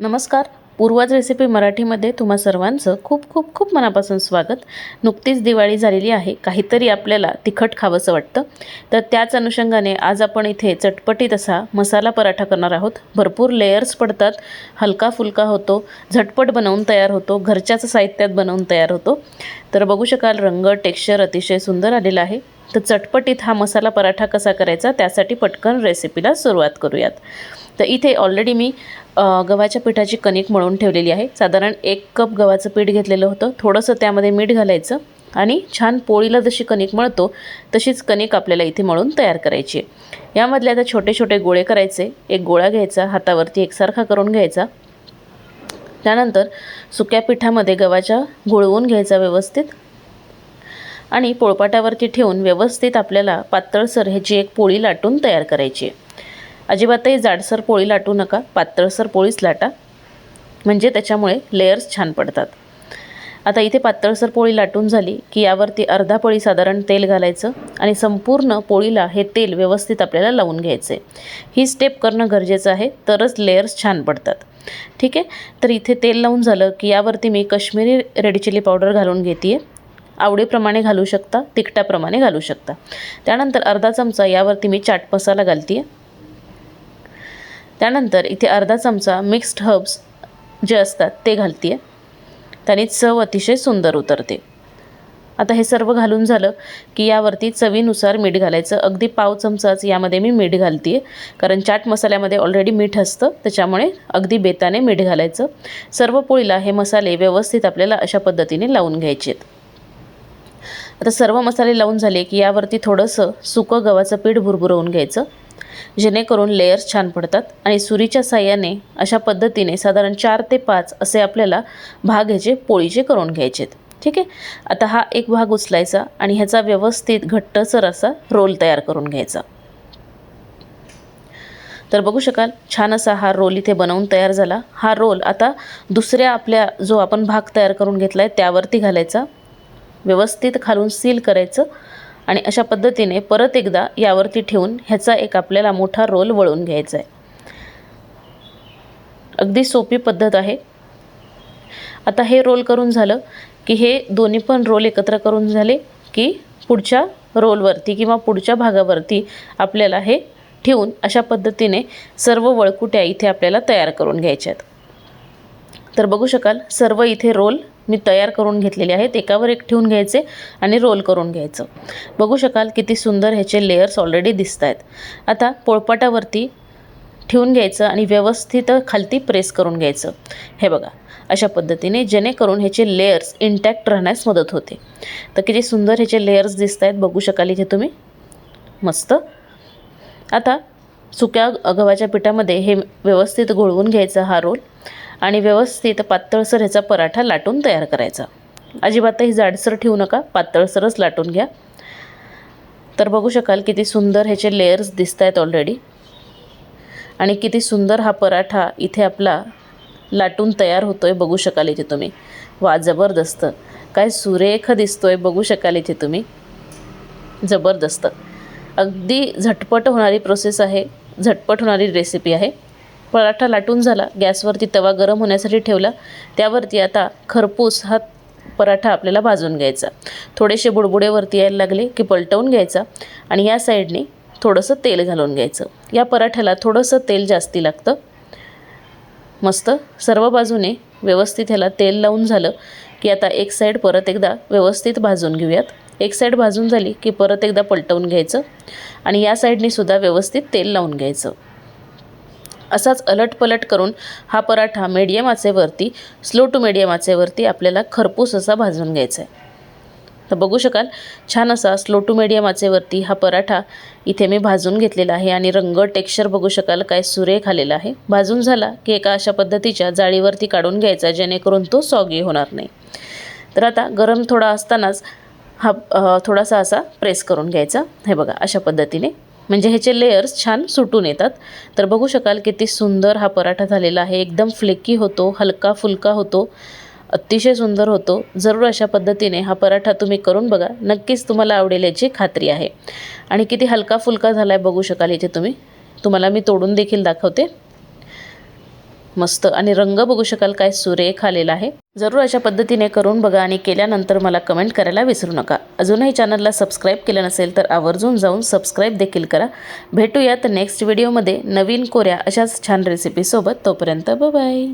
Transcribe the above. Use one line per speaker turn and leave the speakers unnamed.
नमस्कार. पूर्वज रेसिपी मराठीमध्ये तुम्हा सर्वांचं खूप खूप खूप मनापासून स्वागत. नुकतीच दिवाळी झालेली आहे. काहीतरी आपल्याला तिखट खावंसं वाटतं. तर त्याच अनुषंगाने आज आपण इथे चटपटीत असा मसाला पराठा करणार आहोत. भरपूर लेयर्स पडतात. हलका फुलका होतो. झटपट बनवून तयार होतो. घरच्याच साहित्यात बनवून तयार होतो. तर बघू शकाल रंग टेक्स्चर अतिशय सुंदर आलेला आहे. तर चटपटीत हा मसाला पराठा कसा करायचा त्यासाठी पटकन रेसिपीला सुरुवात करूयात. तर इथे ऑलरेडी मी गव्हाच्या पिठाची कणिक मळून ठेवलेली आहे. साधारण एक कप गव्हाचं पीठ घेतलेलं होतं. थोडंसं त्यामध्ये मीठ घालायचं आणि छान पोळीला जशी कणिक मळतो तशीच कणिक आपल्याला इथे मळून तयार करायची आहे. यामधले आता छोटे छोटे गोळे करायचे. एक गोळा घ्यायचा हातावरती एकसारखा करून घ्यायचा. त्यानंतर सुक्या पिठामध्ये गव्हाच्या गुळवून घ्यायचा व्यवस्थित. आणि पोळपाटावरती ठेवून व्यवस्थित आपल्याला पातळसर ह्याची एक पोळी लाटून तयार करायची आहे. अजिबातही जाडसर पोळी लाटू नका पातळसर पोळीच लाटा. म्हणजे त्याच्यामुळे लेयर्स छान पडतात. आता इथे पातळसर पोळी लाटून झाली की यावरती अर्धा पोळी साधारण तेल घालायचं आणि संपूर्ण पोळीला हे तेल व्यवस्थित आपल्याला लावून घ्यायचं आहे ही स्टेप करणं गरजेचं आहे तरच लेयर्स छान पडतात. ठीक आहे? तर इथे तेल लावून झालं की यावरती मी कश्मीरी रेड चिली पावडर घालून घेते आहे आवडीप्रमाणे घालू शकता तिखटाप्रमाणे घालू शकता. त्यानंतर अर्धा चमचा यावरती मी चाट मसाला घालते आहे त्यानंतर इथे अर्धा चमचा मिक्स्ड हर्ब्स जे असतात ते घालते आहे त्याने चव अतिशय सुंदर उतरते. आता हे सर्व घालून झालं की यावरती चवीनुसार मीठ घालायचं. अगदी पाव चमचाच यामध्ये मी मीठ घालते आहे कारण चाट मसाल्यामध्ये ऑलरेडी मीठ असतं त्याच्यामुळे अगदी बेताने मीठ घालायचं. सर्व पोळीला हे मसाले व्यवस्थित आपल्याला अशा पद्धतीने लावून घ्यायचे आहेत आता सर्व मसाले लावून झाले की यावरती थोडंसं सुकं गव्हाचं पीठ भुरभुरवून घ्यायचं. जेणेकरून लेयर्स छान पडतात आणि सुरीच्या साह्याने अशा पद्धतीने साधारण चार ते पाच असे आपल्याला भाग ह्याचे पोळीचे करून घ्यायचे आहेत ठीक आहे? आता हा एक भाग उचलायचा आणि ह्याचा व्यवस्थित घट्टसर असा रोल तयार करून घ्यायचा. तर बघू शकाल छान असा हा रोल इथे बनवून तयार झाला. हा रोल आता दुसऱ्या आपल्या जो आपण भाग तयार करून घेतला आहे त्यावरती घालायचा. व्यवस्थित खालून सील करायचं. आणि अशा पद्धतीने परत एकदा यावरती ठेवून ह्याचा एक आपल्याला मोठा रोल वळून घ्यायचा आहे अगदी सोपी पद्धत आहे. आता हे रोल करून झालं की हे दोन्ही पण रोल एकत्र करून झाले की पुढच्या रोलवरती किंवा पुढच्या भागावरती आपल्याला हे ठेवून अशा पद्धतीने सर्व वळकुट्या इथे आपल्याला तयार करून घ्यायच्या आहेत तर बघू शकाल सर्व इथे रोल मी तयार करून घेतलेले आहेत. एकावर एक ठेवून घ्यायचे आणि रोल करून घ्यायचं. बघू शकाल किती सुंदर ह्याचे लेयर्स ऑलरेडी दिसत आहेत आता पोळपाटावरती ठेवून घ्यायचं आणि व्यवस्थित खालती प्रेस करून घ्यायचं. हे बघा अशा पद्धतीने जेणेकरून ह्याचे लेयर्स इंटॅक्ट राहण्यास मदत होते. तर किती सुंदर ह्याचे लेयर्स दिसत आहेत बघू शकाल इथे तुम्ही. मस्त. आता सुक्या गव्हाच्या पिठामध्ये हे व्यवस्थित घोळवून घ्यायचा हा रोल आणि व्यवस्थित पातळसर ह्याचा पराठा लाटून तयार करायचा. अजिबातही जाडसर ठेवू नका पातळसरच लाटून घ्या. तर बघू शकाल किती सुंदर ह्याचे लेयर्स दिसत आहेत ऑलरेडी आणि किती सुंदर हा पराठा इथे आपला लाटून तयार होतो आहे बघू शकाल इथे तुम्ही. वा जबरदस्त. काय सुरेख दिसतो आहे बघू शकाल इथे तुम्ही. जबरदस्त. अगदी झटपट होणारी प्रोसेस आहे झटपट होणारी रेसिपी आहे. पराठा लाटून झाला. गॅसवरती तवा गरम होण्यासाठी ठेवला. त्यावरती आता खरपूस हा पराठा आपल्याला भाजून घ्यायचा. थोडेसे बुडबुडेवरती यायला लागले की पलटवून घ्यायचा आणि या साईडने थोडंसं तेल घालून घ्यायचं. या पराठ्याला थोडंसं तेल जास्ती लागतं. मस्त. सर्व बाजूने व्यवस्थित ह्याला तेल लावून झालं की आता एक साईड परत एकदा व्यवस्थित भाजून घेऊयात. एक साईड भाजून झाली की परत एकदा पलटवून घ्यायचं आणि या साईडने सुद्धा व्यवस्थित तेल लावून घ्यायचं. असाच अलटपलट करून हा पराठा मीडियम आचेवरती स्लो टू मीडियम आचेवरती आपल्याला खरपूस असा भाजून घ्यायचा आहे. तर बघू शकाल छान असा स्लो टू मीडियम आचेवरती हा पराठा इथे मी भाजून घेतलेला आहे आणि रंग टेक्स्चर बघू शकाल काय सुरेख आलेला आहे. भाजून झाला की एका अशा पद्धतीच्या जाळीवरती काढून घ्यायचा जेणेकरून तो सॉगी होणार नाही. तर आता गरम थोडा असतानाच हा थोडासा असा प्रेस करून घ्यायचा. हे बघा अशा पद्धतीने म्हणजे ह्याचे लेयर्स छान सुटून येतात. तर बघू शकाल किती सुंदर हा पराठा झालेला आहे. एकदम फ्लेकी होतो हलका फुलका होतो अतिशय सुंदर होतो. जरूर अशा पद्धतीने हा पराठा तुम्ही करून बघा. नक्कीच तुम्हाला आवडेल याची खात्री आहे. आणि किती हलका फुलका झाला आहे बघू शकाल इथे तुम्ही. तुम्हाला मी तोडून देखील दाखवते. मस्त. आणि रंग बघू शकाल काय सुरेख आलेला आहे. जरूर अशा पद्धतीने करून बघा आणि केल्यानंतर मला कमेंट करायला विसरू नका. अजूनही चॅनलला सबस्क्राईब केलं नसेल तर आवर्जून जाऊन सबस्क्राईब देखील करा. भेटूयात नेक्स्ट व्हिडिओमध्ये नवीन कोऱ्या अशाच छान रेसिपीसोबत तोपर्यंत बाय